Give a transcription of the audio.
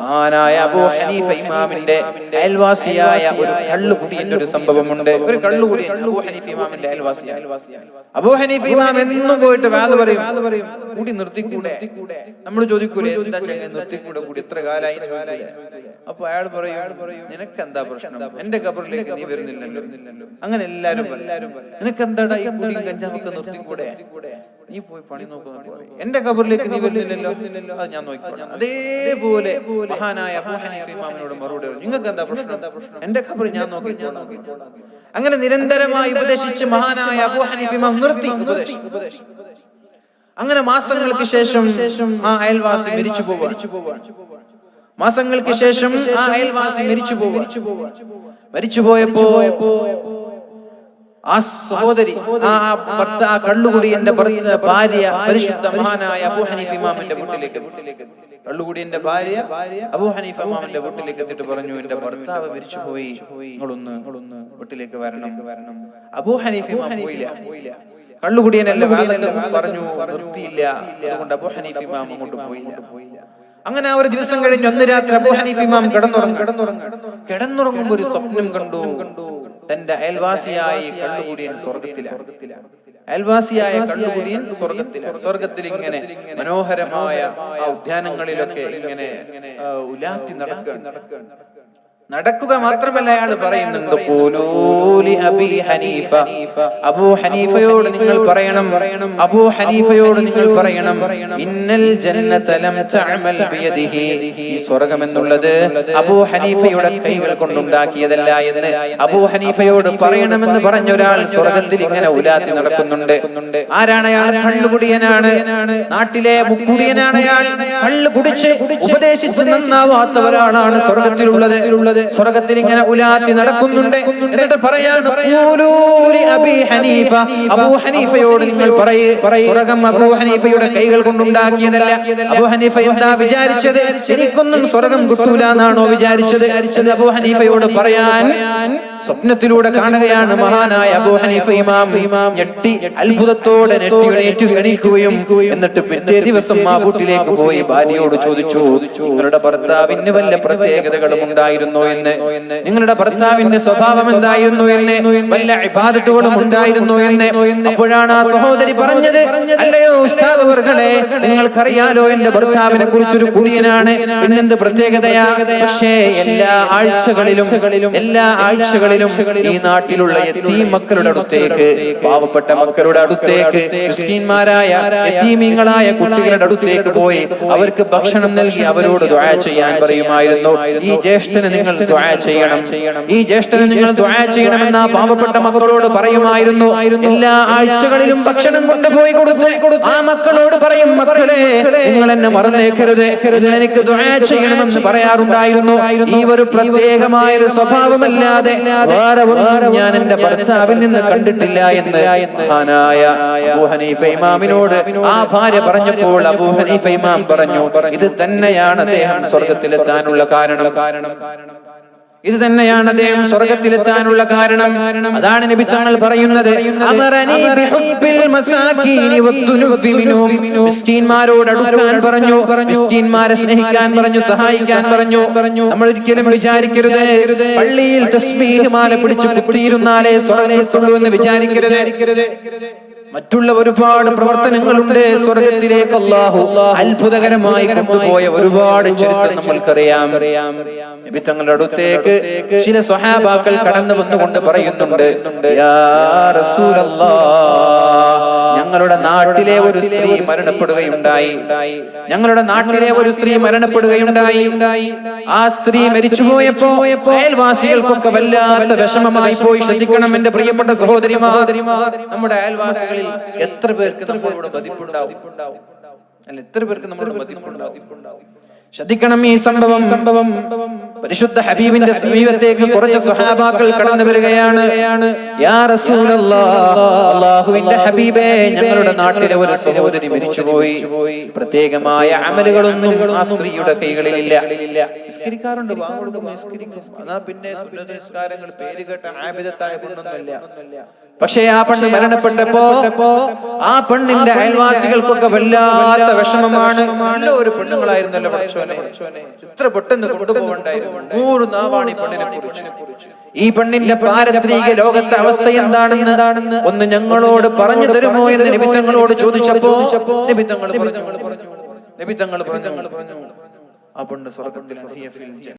മഹാനായ അബൂ ഹനീഫ ഇമാമിന്റെ അയൽവാസിയായ ഒരു കള്ളുകുടിയുടെ ഒരു സംഭവമുണ്ട്. ഒരു കള്ളുകുടി അബൂ ഹനീഫ ഇമാമിന്റെ അയൽവാസിയാണ്. അബൂ ഹനീഫ ഇമാം എന്നും പോയിട്ട് വാത് പറയും. കൂടി നിർത്തിക്കൂടെ? നമ്മൾ ചോദിക്കൂലേ നിർത്തിക്കൂടെ? കൂടി എത്ര കാലായി കാലായി അപ്പൊ അയാൾ പറയും നിനക്ക് എന്താ പ്രശ്നം? എന്റെ കബറിലേക്ക് നീ വരുന്നില്ലല്ലോ. അങ്ങനെ എല്ലാരും നിനക്ക് എന്താടാ ഈ കഞ്ചാവൊക്കെ നിർത്തിക്കൂടെ? നീ പോയി പണി നോക്കുന്ന എന്റെ കബറിലേക്ക് നീ വരുന്നില്ലല്ലോ. അത് ഞാൻ നോക്കിക്കോളാം. അതേപോലെ മഹാനായ ഇമാമിനോട് മറുപടി പറഞ്ഞു നിങ്ങൾക്ക് എന്താ പ്രശ്നം? എന്റെ കബർ ഞാൻ നോക്കി ഞാൻ നോക്കി. അങ്ങനെ നിരന്തരമായി ഉപദേശിച്ച് മഹാനായ നിർത്തി ഉപദേശം. അങ്ങനെ മാസങ്ങൾക്ക് ശേഷം ആ അയൽവാസി മരിച്ചു പോവാൻ മാസങ്ങൾക്ക് ശേഷം ആ അയൽവാസി മരിച്ചു പോവാൻ മരിച്ചു പോയപ്പോ ആ സഹോദരി ആ ഭർത്ത ആ കള്ളുകുടി എന്റെ ഭർത്ത ഭാര്യ പരിശുദ്ധ മഹാനായ അബൂ ഹനീഫ് ഇമാമിന്റെ വീട്ടിലേക്ക് എന്റെ ഭാര്യ അബൂ ഹനീഫ് ഇമാമിന്റെ വീട്ടിലേക്ക് എത്തിട്ട് പറഞ്ഞു എന്റെ ഭർത്താവ് മരിച്ചു പോയി നിങ്ങളൊന്ന് വീട്ടിലേക്ക് വരണം. വരണം. അബൂ ഹനീഫ് ഇമാം പോയില്ല. കള്ളുകുടിയനല്ല പറഞ്ഞു നിർത്തിയില്ല. അതുകൊണ്ട് അബു ഹനീഫ് ഇമാം അങ്ങോട്ട് പോയില്ല. അങ്ങനെ ഒരു ദിവസം കഴിഞ്ഞ് ഒന്ന് രാത്രി അബൂ ഹനീഫ് ഇമാം കിടന്നുറങ്ങും. കിടന്നുറങ്ങും കിടന്നുറങ്ങുമ്പോ ഒരു സ്വപ്നം കണ്ടു. കണ്ടു തന്റെ അയൽവാസിയായി കണ്ണുകൂടിയൻ സ്വർഗത്തിലാണ് അയൽവാസിയായ കണ്ണുകുടിയൻ സ്വർഗത്തിൽ സ്വർഗത്തിൽ ഇങ്ങനെ മനോഹരമായ ഉദ്യാനങ്ങളിലൊക്കെ ഇങ്ങനെ ഉലാത്തി നടക്കുക നടക്കുക മാത്രമല്ല അയാൾ പറയുന്നുണ്ട് പോലൂലി അബി ഹനീഫ. അബൂ ഹനീഫയോട് നിങ്ങൾ പറയണം. പറയണം. അബൂ ഹനീഫയോട് നിങ്ങൾ പറയണം. ഇന്നൽ ജന്നത ലം തഅമൽ ബിയദിഹി. ഈ സ്വർഗം എന്നുള്ളത് അബൂ ഹനീഫയുടെ കൈകൾ കൊണ്ടുണ്ടാക്കിയതല്ല എന്ന് അബൂ ഹനീഫയോട് പറയണമെന്ന് പറഞ്ഞ ഒരാൾ സ്വർഗത്തിൽ ഇങ്ങനെ ഉലാത്തി നടക്കുന്നുണ്ട്. ആരാണ് അയാൾ? കള്ളുകുടിയനാണ്. നാട്ടിലെ മുക്കുടിയനാണ് അയാൾ. കള്ള് കുടിച്ച് ഉപദേശിച്ച് നന്നാവാത്ത ഒരാളാണ് സ്വർഗത്തിലുള്ളത് സ്വർഗത്തിൽ ഇങ്ങനെ ഉലാത്തി നടക്കുന്നുണ്ട്. എന്നിട്ട് പറയാണ് "ഖൂലൂലി അബീ ഹനീഫ. അബൂ ഹനീഫയോട് നിങ്ങൾ പറയേ സ്വർഗം അബൂ ഹനീഫയുടെ കൈകൾ കൊണ്ടുണ്ടാക്കിയതല്ല. അബൂ ഹനീഫ എന്താ വിചാരിച്ചത്? എനിക്കൊന്നും സ്വർഗം കിട്ടൂല എന്നാണോ വിചാരിച്ചത്? അബൂ ഹനീഫയോട് പറയാൻ സ്വപ്നത്തിലൂടെ കാണുകയാണ് മഹാനായ അബൂ ഹനീഫ ഇമാം. ഞെട്ടി അത്ഭുതത്തോടെ എണീറ്റു എണീക്കുകയും എന്നിട്ട് പിറ്റേ ദിവസം ആ പോയി ഭാര്യയോട് ചോദിച്ചു നിങ്ങളുടെ ഭർത്താവിന് വല്ല പ്രത്യേകതകളും ഉണ്ടായിരുന്നോ എന്ന്? നിങ്ങളുടെ ഭർത്താവിന്റെ സ്വഭാവം എന്തായിരുന്നു എന്ന്? വല്ല ഇബാദത്തുകളും ഉണ്ടായിരുന്നോ എന്ന്? അപ്പോഴാണ് ആ സഹോദരി പറഞ്ഞത്? അല്ലയോ നിങ്ങൾക്കറിയാലോ എന്റെ ഭർത്താവിനെ കുറിച്ചൊരു കുറിയനാണ് പിന്നെന്ത് പ്രത്യേകതയാ? പക്ഷേ എല്ലാ ആഴ്ചകളിലും എല്ലാ ആഴ്ചകളിലും ഈ നാട്ടിലുള്ള എത്തീം മക്കളുടെ അടുത്തേക്ക് പാവപ്പെട്ട മക്കളുടെ അടുത്തേക്ക് മിസ്കീന്മാരായ എത്തീമീങ്ങളായ കുട്ടികളുടെ അടുത്തേക്ക് പോയി അവർക്ക് ഭക്ഷണം നൽകി അവരോട് ദ്വായ ചെയ്യാൻ പറയുമായിരുന്നു. ഈ ജ്യേഷ്ഠന് നിങ്ങൾ ദ്വായ ചെയ്യണം. ഈ ജ്യേഷ്ഠന് നിങ്ങൾ ദ്വായ ചെയ്യണമെന്ന് ആ പാവപ്പെട്ട മക്കളോട് പറയുമായിരുന്നു. എല്ലാ ആഴ്ചകളിലും ഭക്ഷണം കൊണ്ടുപോയി കൊടുത്ത് ആ മക്കളോട് പറയും മക്കളെ നിങ്ങൾ എന്നെ മറന്നേക്കരുത്. എനിക്ക് ദ്വായ ചെയ്യണമെന്ന് പറയാറുണ്ടായിരുന്നു. ഈ ഒരു പ്രത്യേകമായ ഒരു സ്വഭാവമല്ലാതെ ഒന്നും ഞാൻ എന്റെ ഭർത്താവിൽ നിന്ന് കണ്ടിട്ടില്ല എന്ന് മഹാനായ അബൂ ഹനീഫ ഇമാമിനോട് ആ ഭാര്യ പറഞ്ഞപ്പോൾ അബൂ ഹനീഫ ഇമാം പറഞ്ഞു ഇത് തന്നെയാണ് അദ്ദേഹം സ്വർഗത്തിലെത്താനുള്ള കാരണം കാരണം. കാരണം. ഇത് തന്നെയാണ് അദ്ദേഹം സ്വർഗത്തിലെത്താനുള്ള കാരണം. അതാണ് നബി തങ്ങൾ പറയുന്നത്. മിസ്കീന്മാരോട് അടുക്കാൻ പറഞ്ഞു. മിസ്കീന്മാരെ സ്നേഹിക്കാൻ പറഞ്ഞു സഹായിക്കാൻ പറഞ്ഞു. പറഞ്ഞു. നമ്മൾ ഒരിക്കലും വിചാരിക്കരുത്. പള്ളിയിൽ തസ്ബീഹ് മാല പിടിച്ച് കുത്തിയിരുന്നാലേ സ്വർഗത്തുള്ളൂ എന്ന് വിചാരിക്കരുത്. മറ്റുള്ള ഒരുപാട് പ്രവർത്തനങ്ങളുണ്ട്. സ്വർഗത്തിലേക്ക് അള്ളാഹു അത്ഭുതകരമായി കൊണ്ടുപോയ ഒരുപാട് ചരിത്രം നമ്മൾക്കറിയാം. നബി തങ്ങളുടെ അടുത്തേക്ക് ചില സ്വഹാബാക്കൾ കടന്നു വന്നുകൊണ്ട് പറയുന്നുണ്ട് യാ റസൂലല്ലാഹ് ഞങ്ങളുടെ നാട്ടിലെ ഒരു സ്ത്രീ മരണപ്പെടുകയുണ്ടായി. ഞങ്ങളുടെ നാട്ടിലെ ഒരു സ്ത്രീ മരണപ്പെടുകയുണ്ടായി. ആ സ്ത്രീ മരിച്ചുപോയപ്പോ അയൽവാസികൾക്കൊക്കെ വല്ലാത്ത വിഷമമായി പോയി. ശ്രദ്ധിക്കണം എന്റെ പ്രിയപ്പെട്ട സഹോദരിമാർ. നമ്മുടെ അയൽവാസികളിൽ എത്ര പേർക്ക് നമ്മളോട് അല്ല എത്ര പേർക്ക് നമ്മളോട് ശ്രദ്ധിക്കണം ഈ സംഭവം സംഭവം. പരിശുദ്ധ ഹബീബിന്റെ സമീപത്തേക്ക് കുറച്ച് സ്വഹാബാക്കൾ കടന്നു വരികയാണ്. ഹബീബേ ഞങ്ങളുടെ നാട്ടിലെ ഒരു സഹോദരി മരിച്ചുപോയി. പ്രത്യേകമായ അമലുകളൊന്നും ആ സ്ത്രീയുടെ കൈകളിലില്ല. നിസ്കരിക്കാറുണ്ട് നിസ്കരിക്കും. പിന്നെ നിസ്കാരങ്ങൾ പേര് കേട്ട പക്ഷേ ആ പെണ്ണ് മരണപ്പെട്ടപ്പോ ആ പെണ്ണിന്റെ അയൽവാസികൾക്കൊക്കെ വല്ലാത്ത വിഷമമാണ്. ഒരു പെണ്ണുങ്ങളായിരുന്നല്ലോ പഠിച്ചോനെ ഇത്ര പെട്ടെന്ന് കൊണ്ടുപോകണ്ടായിരുന്നു. നൂറ് നാവാണ് ഈ പെണ്ണിനെ കുറിച്ച്. ഈ പെണ്ണിന്റെ പാരത്രിക ലോകത്തെ അവസ്ഥ എന്താണെന്ന് ഒന്ന് ഞങ്ങളോട് പറഞ്ഞു തരുമോ എന്ന് നിമിത്തങ്ങളോട് ചോദിച്ചപ്പോ നിമിത്തങ്ങൾ പറഞ്ഞു. നിമിത്തങ്ങൾ പറഞ്ഞു. ആ പെണ്ണ് സ്വർഗത്തിൽ